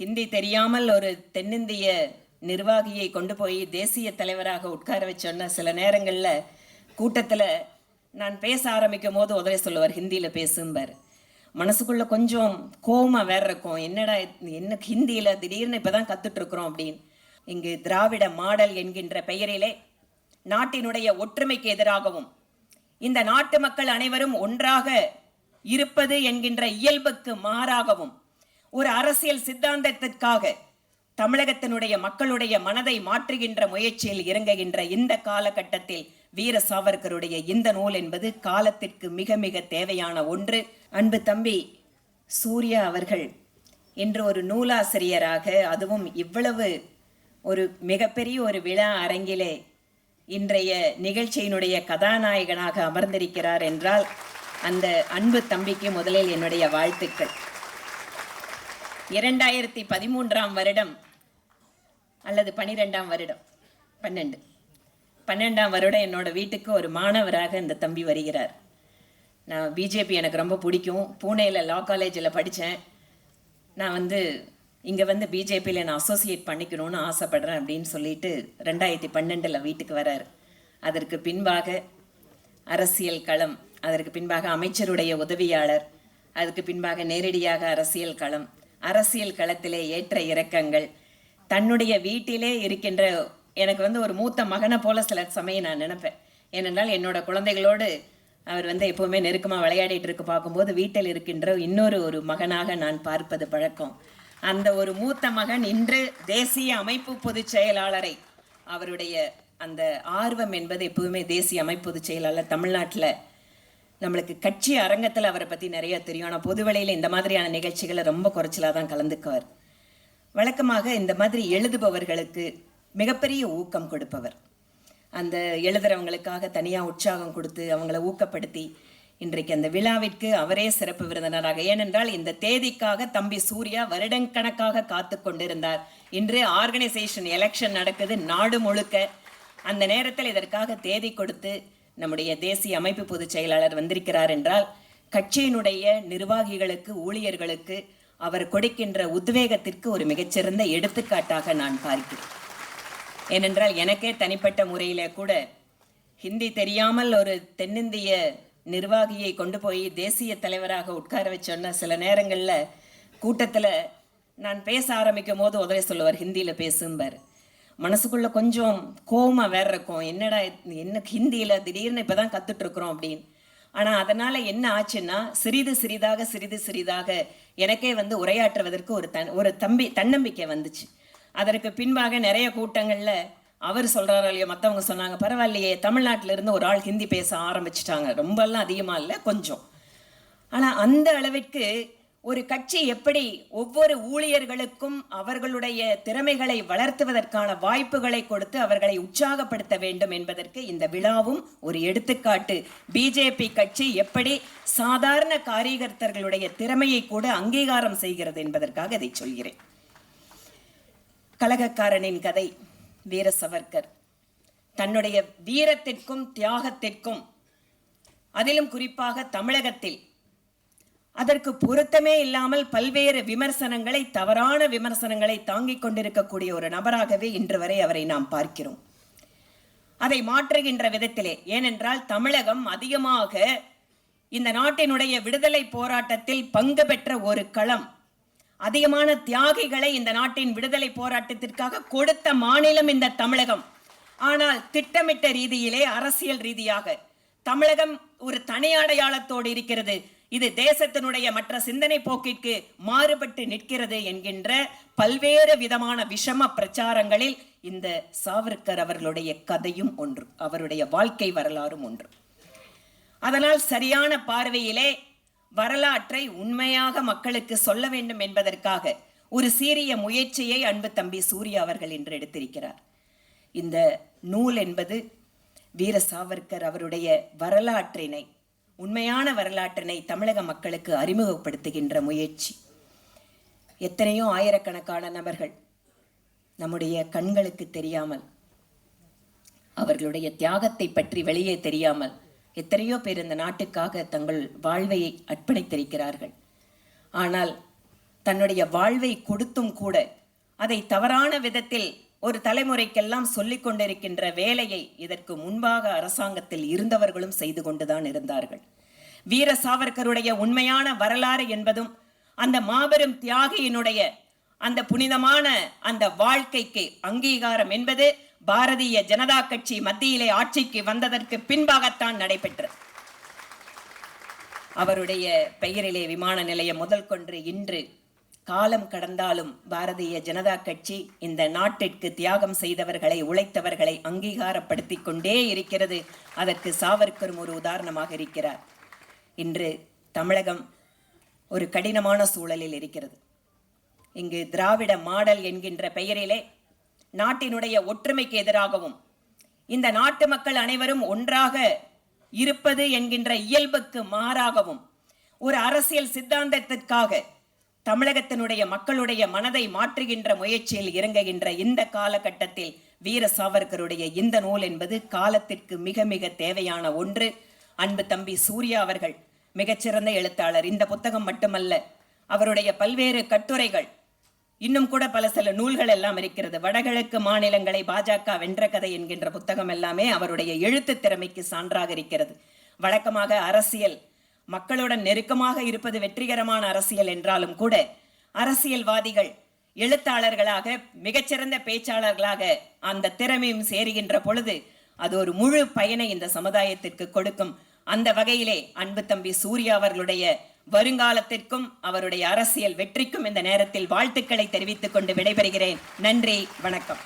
ஹிந்தி தெரியாமல் ஒரு தென்னிந்திய நிர்வாகியை கொண்டு போய் தேசிய தலைவராக உட்கார வச்சோன்னா சில நேரங்களில் கூட்டத்தில் நான் பேச ஆரம்பிக்கும் போது உதவி சொல்லுவார் ஹிந்தியில் பேசும்பார். மனசுக்குள்ளே கொஞ்சம் கோவமா வேற இருக்கும். என்னடா என்ன ஹிந்தியில் திடீர்னு இப்போ தான் கற்றுட்ருக்குறோம் அப்படின்னு. இங்கு திராவிட மாடல் என்கின்ற பெயரிலே நாட்டினுடைய ஒற்றுமைக்கு எதிராகவும் இந்த நாட்டு மக்கள் அனைவரும் ஒன்றாக இருப்பது என்கின்ற இயல்புக்கு மாறாகவும் ஒரு அரசியல் சித்தாந்தத்திற்காக தமிழகத்தினுடைய மக்களுடைய மனதை மாற்றுகின்ற முயற்சியில் இறங்குகின்ற இந்த காலகட்டத்தில் வீர சாவர்கருடைய இந்த நூல் என்பது காலத்திற்கு மிக மிக தேவையான ஒன்று. அன்பு தம்பி சூர்யா அவர்கள் இன்று ஒரு நூலாசிரியராக அதுவும் இவ்வளவு ஒரு மிகப்பெரிய ஒரு விழா அரங்கிலே இன்றைய நிகழ்ச்சியினுடைய கதாநாயகனாக அமர்ந்திருக்கிறார் என்றால் அந்த அன்பு தம்பிக்கு முதலில் என்னுடைய வாழ்த்துக்கள். இரண்டாயிரத்தி பதிமூன்றாம் வருடம் அல்லது பனிரெண்டாம் வருடம் பன்னெண்டு. பன்னெண்டாம் வருடம் என்னோட வீட்டுக்கு ஒரு மாணவராக இந்த தம்பி வருகிறார். நான் பிஜேபி எனக்கு ரொம்ப பிடிக்கும். பூனேயில் லா காலேஜில் படித்தேன் நான் வந்து இங்கே வந்து பிஜேபியில் நான் அசோசியேட் பண்ணிக்கணும்னு ஆசைப்படுறேன் அப்படின்னு சொல்லிட்டு ரெண்டாயிரத்தி பன்னெண்டில் வீட்டுக்கு வரார். அதற்கு பின்பாக அரசியல் களம் அதற்கு பின்பாக அமைச்சருடைய உதவியாளர் அதுக்கு பின்பாக நேரடியாக அரசியல் களம் அரசியல் களத்திலே ஏற்ற இறக்கங்கள். தன்னுடைய வீட்டிலே இருக்கின்ற எனக்கு வந்து ஒரு மூத்த மகனை போல சில சமயம் நான் நினைப்பேன். ஏனென்றால் என்னோட குழந்தைகளோடு அவர் வந்து எப்பவுமே நெருக்கமாக விளையாடிட்டு இருக்க. பார்க்கும்போது வீட்டில் இருக்கின்ற இன்னொரு ஒரு மகனாக நான் பார்ப்பது பழக்கம். அந்த ஒரு மூத்த மகன் இன்று தேசிய அமைப்பு பொதுச் செயலாளரை அவருடைய அந்த ஆர்வம் என்பது எப்பவுமே தேசிய அமைப்பு பொதுச் செயலாளர் தமிழ்நாட்டில் நம்மளுக்கு கட்சி அரங்கத்தில் அவரை பற்றி நிறைய தெரியும். ஆனால் பொதுவெளியில் இந்த மாதிரியான நிகழ்ச்சிகளை ரொம்ப குறைச்சலாக தான் கலந்துக்குவார். வழக்கமாக இந்த மாதிரி எழுதுபவர்களுக்கு மிகப்பெரிய ஊக்கம் கொடுப்பவர். அந்த எழுதுறவங்களுக்காக தனியாக உற்சாகம் கொடுத்து அவங்கள ஊக்கப்படுத்தி இன்றைக்கு அந்த விழாவிற்கு அவரே சிறப்பு விருந்தினராக. ஏனென்றால் இந்த தேதிக்காக தம்பி சூர்யா வருடக்கணக்காக காத்து கொண்டிருந்தார். இன்று ஆர்கனைசேஷன் எலெக்ஷன் நடக்குது. நாடு முழுக்க அந்த நேரத்தில் இதற்காக தேதி கொடுத்து நம்முடைய தேசிய அமைப்பு பொதுச் செயலாளர் வந்திருக்கிறார் என்றால் கட்சியினுடைய நிர்வாகிகளுக்கு ஊழியர்களுக்கு அவர் கொடுக்கின்ற உத்வேகத்திற்கு ஒரு மிகச்சிறந்த எடுத்துக்காட்டாக நான் பார்க்கிறேன். ஏனென்றால் எனக்கே தனிப்பட்ட முறையில் கூட ஹிந்தி தெரியாமல் ஒரு தென்னிந்திய நிர்வாகியை கொண்டு போய் தேசிய தலைவராக உட்கார வச்சோன்னா சில நேரங்களில் கூட்டத்தில் நான் பேச ஆரம்பிக்கும் போது உதவி சொல்லுவார் ஹிந்தியில் பேசும்பார். மனசுக்குள்ள கொஞ்சம் கோவமா வேற இருக்கும். என்னடா என்ன ஹிந்தியில் திடீர்னு இப்போ தான் கற்றுட்ருக்குறோம் அப்படின்னு. ஆனால் அதனால் என்ன ஆச்சுன்னா சிறிது சிறிதாக சிறிது சிறிதாக எனக்கே வந்து உரையாற்றுவதற்கு ஒரு தன் ஒரு தம்பி தன்னம்பிக்கை வந்துச்சு. அதற்கு பின்பாக நிறைய கூட்டங்களில் அவர் சொல்கிறாரோ இல்லையோ மற்றவங்க சொன்னாங்க பரவாயில்லையே தமிழ்நாட்டிலேருந்து ஒரு ஆள் ஹிந்தி பேச ஆரம்பிச்சிட்டாங்க. ரொம்பலாம் அதிகமாக இல்லை கொஞ்சம். ஆனால் அந்த அளவிற்கு ஒரு கட்சி எப்படி ஒவ்வொரு ஊழியர்களுக்கும் அவர்களுடைய திறமைகளை வளர்த்துவதற்கான வாய்ப்புகளை கொடுத்து அவர்களை உற்சாகப்படுத்த வேண்டும் என்பதற்கு இந்த விழாவும் ஒரு எடுத்துக்காட்டு. பிஜேபி கட்சி எப்படி சாதாரண காரியகர்த்தர்களுடைய திறமையை கூட அங்கீகாரம் செய்கிறது என்பதற்காக இதை சொல்கிறேன். கலகக்காரனின் கதை வீர சவர்கர் தன்னுடைய வீரத்திற்கும் தியாகத்திற்கும் அதிலும் குறிப்பாக தமிழகத்தில் அதற்கு பொருத்தமே இல்லாமல் பல்வேறு விமர்சனங்களை தவறான விமர்சனங்களை தாங்கிக் கொண்டிருக்கக்கூடிய ஒரு நபராகவே இன்று வரை அவரை நாம் பார்க்கிறோம். அதை மாற்றுகின்ற விதத்திலே ஏனென்றால் தமிழகம் அதிகமாக இந்த நாட்டினுடைய விடுதலை போராட்டத்தில் பங்கு பெற்ற ஒரு களம். அதிகமான தியாகிகளை இந்த நாட்டின் விடுதலை போராட்டத்திற்காக கொடுத்த மாநிலம் இந்த தமிழகம். ஆனால் திட்டமிட்ட ரீதியிலே அரசியல் ரீதியாக தமிழகம் ஒரு தனி அடையாளத்தோடு இருக்கிறது. இது தேசத்தினுடைய மற்ற சிந்தனை போக்கிற்கு மாறுபட்டு நிற்கிறது என்கின்ற பல்வேறு விதமான விஷம பிரச்சாரங்களில் இந்த சாவர்கர் அவர்களுடைய கதையும் ஒன்று அவருடைய வாழ்க்கை வரலாறும் ஒன்று. அதனால் சரியான பார்வையிலே வரலாற்றை உண்மையாக மக்களுக்கு சொல்ல வேண்டும் என்பதற்காக ஒரு சீரிய முயற்சியை அன்பு தம்பி சூர்யா அவர்கள் இன்று எடுத்திருக்கிறார். இந்த நூல் என்பது வீர சாவர்கர் அவருடைய வரலாற்றினை உண்மையான வரலாற்றினை தமிழக மக்களுக்கு அறிமுகப்படுத்துகின்ற முயற்சி. எத்தனையோ ஆயிரக்கணக்கான நபர்கள் நம்முடைய கண்களுக்கு தெரியாமல் அவர்களுடைய தியாகத்தை பற்றி வெளியே தெரியாமல் எத்தனையோ பேர் இந்த நாட்டுக்காக தங்கள் வாழ்வையை அர்ப்பணித்திருக்கிறார்கள். ஆனால் தன்னுடைய வாழ்வை கொடுத்தும் கூட அதை தவறான விதத்தில் ஒரு தலைமுறைக்கெல்லாம் சொல்லிக் கொண்டிருக்கின்ற வேலையை இதற்கு முன்பாக அரசாங்கத்தில் இருந்தவர்களும் செய்து கொண்டுதான் இருந்தார்கள். வீர சாவர்கருடைய உண்மையான வரலாறு என்பதும் அந்த மாபெரும் தியாகியினுடைய அந்த புனிதமான அந்த வாழ்க்கைக்கு அங்கீகாரம் என்பது பாரதிய ஜனதா கட்சி மத்தியிலே ஆட்சிக்கு வந்ததற்கு பின்பாகத்தான் நடைபெற்றது. அவருடைய பெயரிலே விமான நிலையம் முதல் கொன்று இன்று காலம் கடந்தாலும் பாரதிய ஜனதா கட்சி இந்த நாட்டிற்கு தியாகம் செய்தவர்களை உழைத்தவர்களை அங்கீகாரப்படுத்திக் கொண்டே இருக்கிறது. அதற்கு சாவர்க்கரும் ஒரு உதாரணமாக இருக்கிறார். இன்று தமிழகம் ஒரு கடினமான சூழலில் இருக்கிறது. இங்கு திராவிட மாடல் என்கின்ற பெயரிலே நாட்டினுடைய ஒற்றுமைக்கு எதிராகவும் இந்த நாட்டு மக்கள் அனைவரும் ஒன்றாக இருப்பது என்கின்ற இயல்புக்கு மாறாகவும் ஒரு அரசியல் சித்தாந்தத்திற்காக தமிழகத்தினுடைய மக்களுடைய மனதை மாற்றுகின்ற முயற்சியில் இறங்குகின்ற இந்த காலகட்டத்தில் வீர சாவர்கருடைய இந்த நூல் என்பது காலத்திற்கு மிக மிக தேவையான ஒன்று. அன்பு தம்பி சூர்யா அவர்கள் மிகச்சிறந்த எழுத்தாளர். இந்த புத்தகம் மட்டுமல்ல அவருடைய பல்வேறு கட்டுரைகள் இன்னும் கூட பல சில நூல்கள் எல்லாம் இருக்கிறது. வடகிழக்கு மாநிலங்களை பாஜக வென்ற கதை என்கின்ற புத்தகம் எல்லாமே அவருடைய எழுத்து திறமைக்கு சான்றாக இருக்கிறது. வழக்கமாக அரசியல் மக்களுடன் நெருக்கமாக இருப்பது வெற்றிகரமான அரசியல் என்றாலும் கூட அரசியல்வாதிகள் எழுத்தாளர்களாக மிகச்சிறந்த பேச்சாளர்களாக அந்த திறமையும் சேருகின்ற பொழுது அது ஒரு முழு பயனை இந்த சமுதாயத்திற்கு கொடுக்கும். அந்த வகையிலே அன்பு தம்பி சூர்யா அவர்களுடைய வருங்காலத்திற்கும் அவருடைய அரசியல் வெற்றிக்கும் இந்த நேரத்தில் வாழ்த்துக்களை தெரிவித்துக் கொண்டு விடைபெறுகிறேன். நன்றி வணக்கம்.